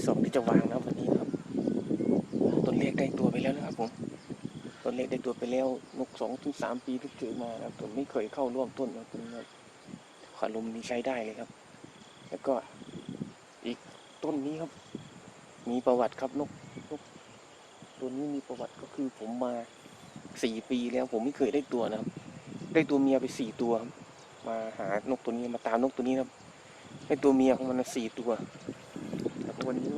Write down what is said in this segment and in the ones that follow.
ที่สองที่จะวางนะวันนี้ครับต้นเล็กได้ตัวไปแล้วนะครับผมต้นเล็กได้ตัวไปแล้วนกสองถึงสามปีที่เจอมาครับผมไม่เคยเข้าร่วมต้นนะคุณครับขาลมนี้ใช้ได้เลยครับ แล้วก็อีกต้นนี้ครับ มีประวัติครับนกนกตัวนี้มีประวัติก็คือผมมาสี่ปีแล้วผมไม่เคยได้ตัวนะครับ ได้ตัวเมียไปสี่ตัว มาหานกตัวนี้มาตามนกตัวนี้ครับได้ตัวเมียของมันสี่ตัว วันนี้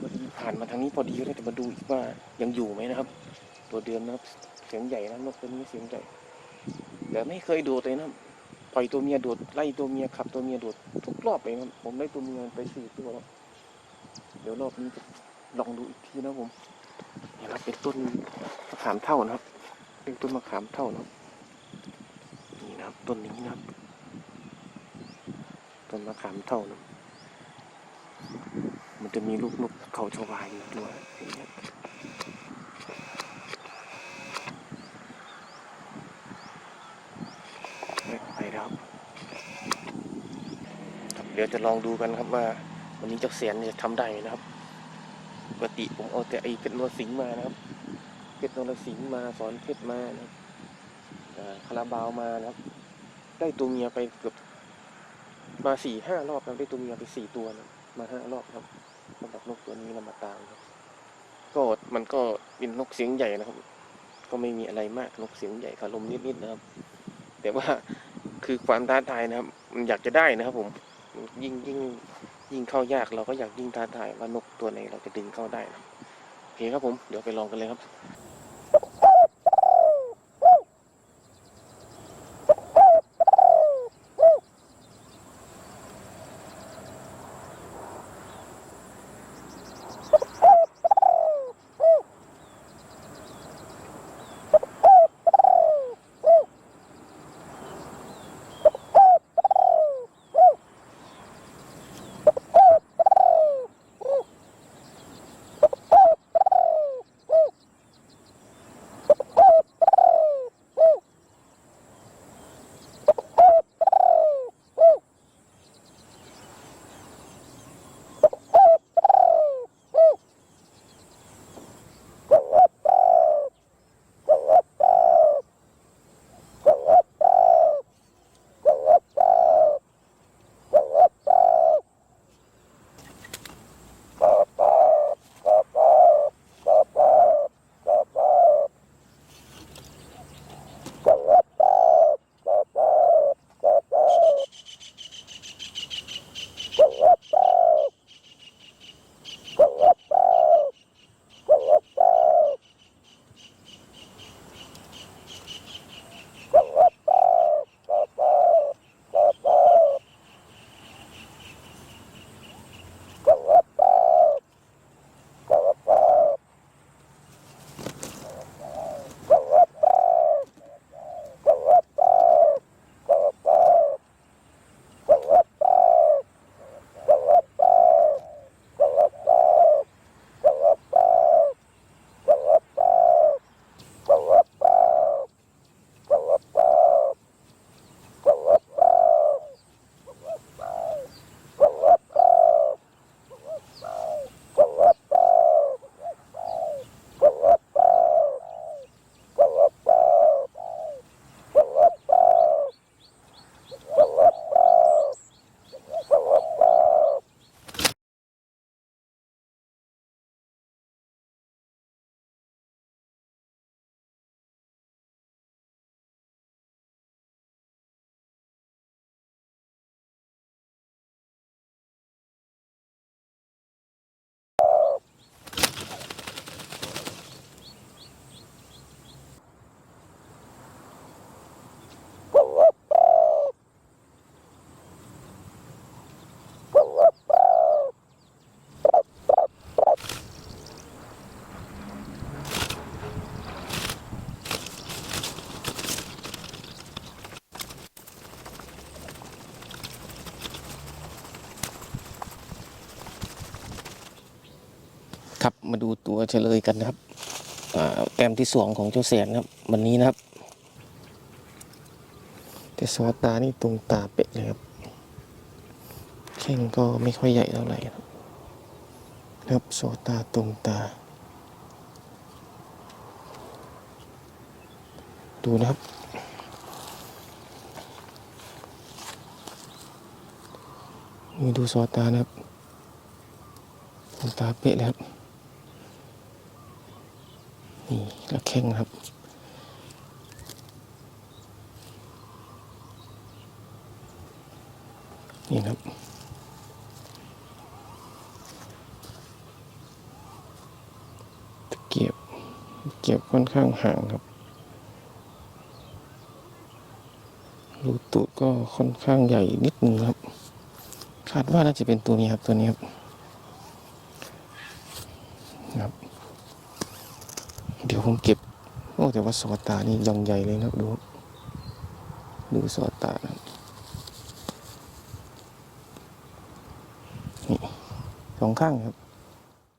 พอดีผ่านมาทางนี้พอดีเลยจะมาดูอีกว่ายังอยู่ไหมนะครับ ตัวเดือนนะครับ เสียงใหญ่นะนกตัวนี้เสียงใหญ่แต่ไม่เคยโดดเลยนะปล่อยตัวเมียโดดไล่ตัวเมียขับตัวเมียโดดทุกรอบเลยนะครับผมได้ตัวเมียไปสี่ตัวแล้วเดี๋ยวรอบนี้จะลองดูอีกทีนะครับผมนี่ครับเป็นต้นมะขามเท่านะครับ เป็นต้นมะขามเท่านะครับนี่นะครับต้นนี้นะครับต้นมะขามเท่านะมัน จะมีลูกนกเขาชวายอยู่ด้วยเงี้ยไปครับ เดี๋ยวจะลองดูกันครับว่า วันนี้เจ้าเสียนจะทำได้ไหมนะครับปกติผมเอาแต่ไอ้เพชรนวลสิงห์มานะครับเพชรนวลสิงห์มาสอนเพชรมานะครับคาราบาวมานะครับ ได้ตัวเมียไปเกือบมาสี่ห้ารอบนะได้ตัวเมียไปสี่ตัวนะมาห้ารอบครับ สำหรับนกตัวนี้เรามาตามครับ ก็มันก็เป็นนกเสียงใหญ่นะครับ ก็ไม่มีอะไรมากนกเสียงใหญ่คาลมนิดๆนะครับ แต่ว่าคือความท้าทายนะครับ มันอยากจะได้นะครับ ผมยิ่งยิ่งยิ่งเข้ายากเราก็อยากยิ่งท้าทายว่านกตัวไหนเราจะดึงเข้าได้นะโอเคครับผมเดี๋ยวไปลองกันเลยครับ มาดูตัวเฉลยกันนะครับแต้มที่สองของเจ้าแสนครับวันนี้นะครับ แต่ซอตานี่ตรงตาเป๊ะเลยครับแข้งก็ไม่ค่อยใหญ่เท่าไหร่ครับนะครับซตาตรงตา ดูนะครับนี่ดูซอตานะครับซอตาเป๊ะเลยครับ นี่แล้วแข้งครับ นี่ครับ เกียบเกียบค่อนข้างห่างครับ รูตูดก็ค่อนข้างใหญ่นิดนึงครับ คาดว่าน่าจะเป็นตัวนี้ครับ ตัวนี้ครับครับ ผมเก็บโอ้แต่ว่าสอตานี่ยังใหญ่เลยนะครับดูดูสอตานะนี่สองข้างครับ